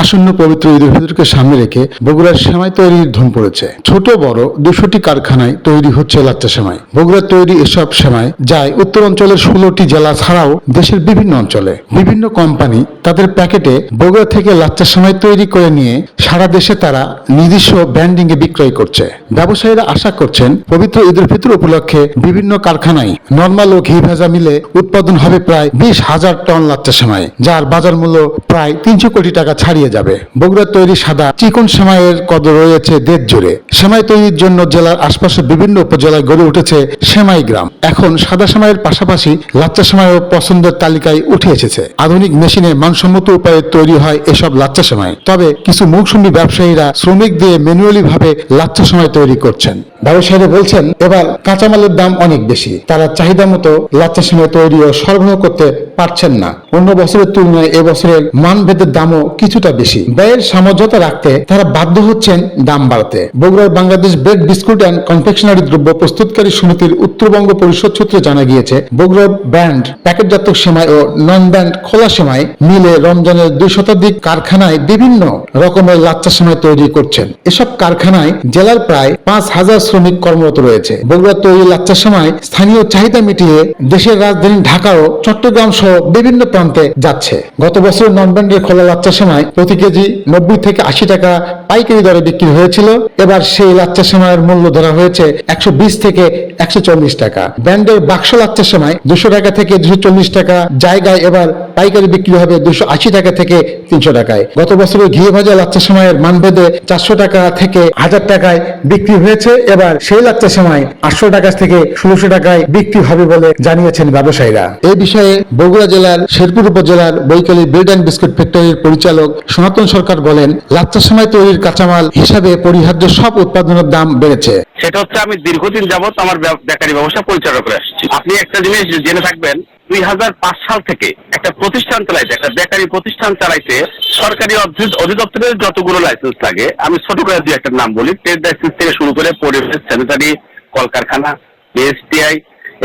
আসন্ন পবিত্র ঈদের ফিতরকে সামনে রেখে বগুড়ার সেমাই তৈরির ধুম পড়েছে। ছোট বড় দুশোটি কারখানায় তৈরি হচ্ছে লাচ্চা সেমাই। বগুড়ার তৈরি এসব সেমাই যায় উত্তর অঞ্চলের ষোলোটি জেলা ছাড়াও দেশের বিভিন্ন অঞ্চলে। বিভিন্ন কোম্পানি তাদের প্যাকেটে বগুড়া থেকে লাচ্চা সেমাই তৈরি করে নিয়ে সারা দেশে তারা নিজস্ব ব্র্যান্ডিং এ বিক্রয় করছে। ব্যবসায়ীরা আশা করছেন, পবিত্র ঈদের ফিতর উপলক্ষে বিভিন্ন কারখানায় নর্মাল ও ঘি ভেজা মিলে উৎপাদন হবে প্রায় বিশ হাজার টন লাচ্চা সেমাই, যার বাজার মূল্য প্রায় তিনশো কোটি টাকা ছাড়িয়ে যাবে। বগুড়ার তৈরি সাদা চিকন সেমাইয়ের কদর রয়েছে দেশ জুড়ে। সেমাই তৈরির জন্য জেলার আশপাশের বিভিন্ন উপজেলায় গড়ে উঠেছে সেমাই গ্রাম। এখন সাদা সেমাইয়ের পাশাপাশি লাচ্চা সেমাইও পছন্দের তালিকায় উঠে এসেছে। আধুনিক মেশিনে মানসম্মত উপায়ে তৈরি হয় এসব লাচ্চা সেমাই। তবে কিছু মৌসুমী ব্যবসায়ীরা শ্রমিক দিয়ে ম্যানুয়ালি ভাবে লাচ্চা সেমাই তৈরি করছেন। ব্যবসায়ীরা বলছেন, এবার কাঁচামালের দাম অনেক বেশি। তারা চাহিদা মতো লাচ্চা সেমাই তৈরি ও সরবরাহ করতে পারছেন না। অন্য বছরের তুলনায় এবছরের মানভেদের দামও কিছুটা বেশি। ব্যয়ের সামঞ্জতা রাখতে তারা বাধ্য হচ্ছেন দাম বাড়াতে। বগুড়ার Bangladesh bread biscuit and confectionery দ্রব্য প্রস্তুতকারী সমিতির উত্তরবঙ্গ পরিষদ সূত্রে জানা গিয়েছে, বগুড়ার ব্যান্ড প্যাকেটজাত সেমাই ও নন ব্যান্ড খোলা সেমাই মিলে রমজানের দুই শতাধিক কারখানায় বিভিন্ন রকমের লাচ্চা সেমাই তৈরি করছেন। এসব কারখানায় জেলার প্রায় পাঁচ হাজার শ্রমিক কর্মরত রয়েছে। বগুড়ার তৈরি লাচ্চা সেমাই স্থানীয় চাহিদা মিটিয়ে দেশের রাজধানী ঢাকা ও চট্টগ্রাম সহ বিভিন্ন প্রান্তে যাচ্ছে। গত বছর নন ব্যান্ডের খোলা লাচ্চা সেমাই প্রতি কেজি নব্বই থেকে আশি টাকা পাইকারি দরে বিক্রি হয়েছিল। এবার সেই লাচ্চা সেমাইয়ের মূল্য ধরা হয়েছে একশো বিশ থেকে একশো চল্লিশ টাকা। ব্যান্ডের বাক্স লাচ্চা সেমাই দুশো টাকা থেকে দুশো চল্লিশ টাকা, জায়গায় এবার পাইকারি বিক্রি হবে দুশো আশি টাকা থেকে তিনশো টাকায়। গত বছরে ঘিয়ে ভাজা লাচ্চা সেমাইয়ের মানভেদে চারশো টাকা থেকে হাজার টাকায় বিক্রি হয়েছে। এবার সেই লাচ্চা সেমাই আটশো টাকা থেকে ষোলোশো টাকায় বিক্রি হবে বলে জানিয়েছেন ব্যবসায়ীরা। এই বিষয়ে বগুড়া জেলার শেরপুর উপজেলার বৈকালী ব্রেড অ্যান্ড বিস্কুট ফ্যাক্টরির পরিচালক সনাতন সরকার বলেন লাচ্চা সময় তৈরির কাঁচামাল হিসাবে পরিহার্য সব উৎপাদনের দাম বেড়েছে। সেটা হচ্ছে আমি দীর্ঘদিন যাবত আমার বেকারি ব্যবসা পরিচালনা করে আসছি। আপনি একটা জিনিস জেনে থাকবেন, দুই হাজার পাঁচ সাল থেকে একটা প্রতিষ্ঠান চালাইতে একটা বেকারি প্রতিষ্ঠান চালাইতে সরকারি অধি- অধিদপ্তরের যতগুলো লাইসেন্স লাগে, আমি ছোট করে দুই একটা নাম বলি ট্রেড লাইসেন্স থেকে শুরু করে পরিবেশ স্যানিটারি কলকারখানা এসটিআই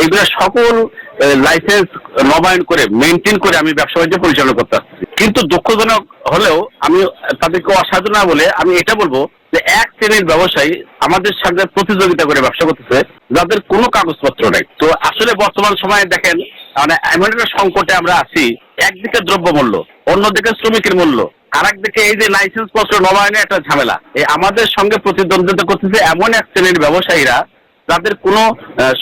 এইগুলো সকল লাইসেন্স নবায়ন করে মেনটেন করে আমি ব্যবসা বাণিজ্য পরিচালনা করতে আসছি। কিন্তু দুঃখজনক হলেও আমি তাদেরকে অসাধু না বলে আমি এটা বলব যে এক শ্রেণির ব্যবসায়ী আমাদের সঙ্গে প্রতিযোগিতা করে ব্যবসা করতেছে, যাদের কোনো কাগজপত্র নেই। তো আসলে বর্তমান সময়ে দেখেন মানে এমন একটা সংকটে আমরা আছি, একদিকে দ্রব্যমূল্য, অন্যদিকে শ্রমিকের মূল্য আর একদিকে এই যে লাইসেন্স পত্র নবায়নে একটা ঝামেলা। এই আমাদের সঙ্গে প্রতিদ্বন্দ্বিতা করতেছে এমন এক শ্রেণির ব্যবসায়ীরা যাদের কোনো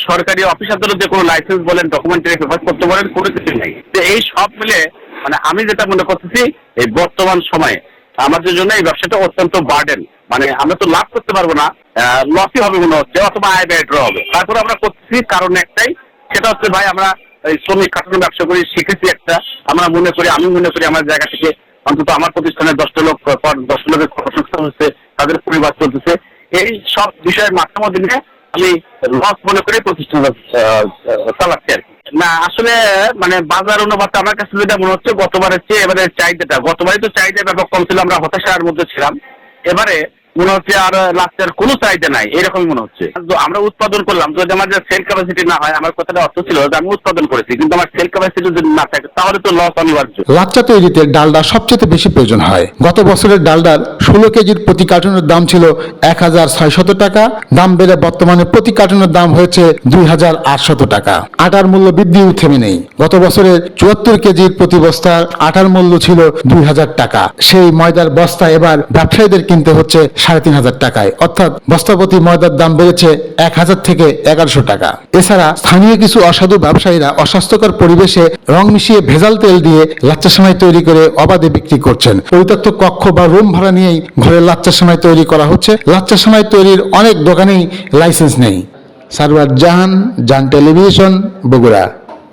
সরকারি অফিস আদালতে কোনো লাইসেন্স বলেন ডকুমেন্টারি পেপার করতে বলেন, কোনো কিছু নেই। তো এই সব মিলে মানে আমি যেটা মনে করতেছি, এই বর্তমান সময়ে আমাদের জন্য এই ব্যবসাটা অত্যন্ত বার্ডেন মানে আমরা তো লাভ করতে পারব না লসই হবে মনে হচ্ছে, অথবা আয় ব্যয় ড্র হবে। তারপরে আমরা করতেছি কারণ একটাই, সেটা হচ্ছে ভাই আমরা এই শ্রমিক খাটানো ব্যবসা করি শিখেছি একটা। আমরা মনে করি, আমি মনে করি আমার জায়গা থেকে অন্তত আমার প্রতিষ্ঠানে দশটা লোক দশটা লোকের কর্মসংস্থান হচ্ছে, তাদের পরিবার চলতেছে। এই সব বিষয়ের মাথার মধ্যে নিয়ে আমি লস মনে করে প্রতিষ্ঠান চালাচ্ছি আর কি। না, আসলে মানে বাজার অনুপাতে আমার কাছে যেটা মনে হচ্ছে, গতবারের চেয়ে এবারে চাহিদাটা গতবারে তো চাহিদা ব্যাপক কম ছিল, আমরা হতাশার মধ্যে ছিলাম এবারে মনে হচ্ছে আর লাস্টের কোনো চাহিদা নাই, এরকমই মনে হচ্ছে। আমরা উৎপাদন করলাম, যদি আমার সেল ক্যাপাসিটি না হয়, আমার কথাটা অর্থ ছিল যে আমি উৎপাদন করেছি, কিন্তু আমার সেল ক্যাপাসিটি যদি না থাকে, তাহলে তো লস অনিবার্য। লাচ্চা তৈরিতে ডালডা সবচেয়ে বেশি প্রয়োজন হয়। গত বছরের ডালডার ষোলো কেজির প্রতি কার্টুনের দাম ছিল এক হাজার ছয়শত টাকা, দাম বেড়ে বর্তমানে প্রতি কার্টুনের দাম হয়েছে দুই হাজার আটশত টাকা। আটার মূল্য বৃদ্ধিও থেমে নেই। গত বছরের চুয়াত্তর কেজির প্রতি বস্তার আটার মূল্য ছিল দুই হাজার টাকা। সেই ময়দার বস্তা এবার ব্যবসায়ীদের কিনতে হচ্ছে সাড়ে তিন হাজার টাকায়। অর্থাৎ বস্তাপতি ময়দার দাম বেড়েছে এক হাজার থেকে এগারোশো টাকা। এছাড়া স্থানীয় কিছু অসাধু ব্যবসায়ীরা অস্বাস্থ্যকর পরিবেশে রং মিশিয়ে ভেজাল তেল দিয়ে লাচ্চা সেমাই তৈরি করে অবাধে বিক্রি করছেন। পরিত্যক্ত কক্ষ বা রুম ভাড়া নিয়েই ঘরে লাচ্চা সেমাই তৈরি করা হচ্ছে। লাচ্চা সেমাই তৈরির অনেক দোকানেই লাইসেন্স নেই। সারওয়ার জাহান, জান টেলিভিশন, বগুড়া।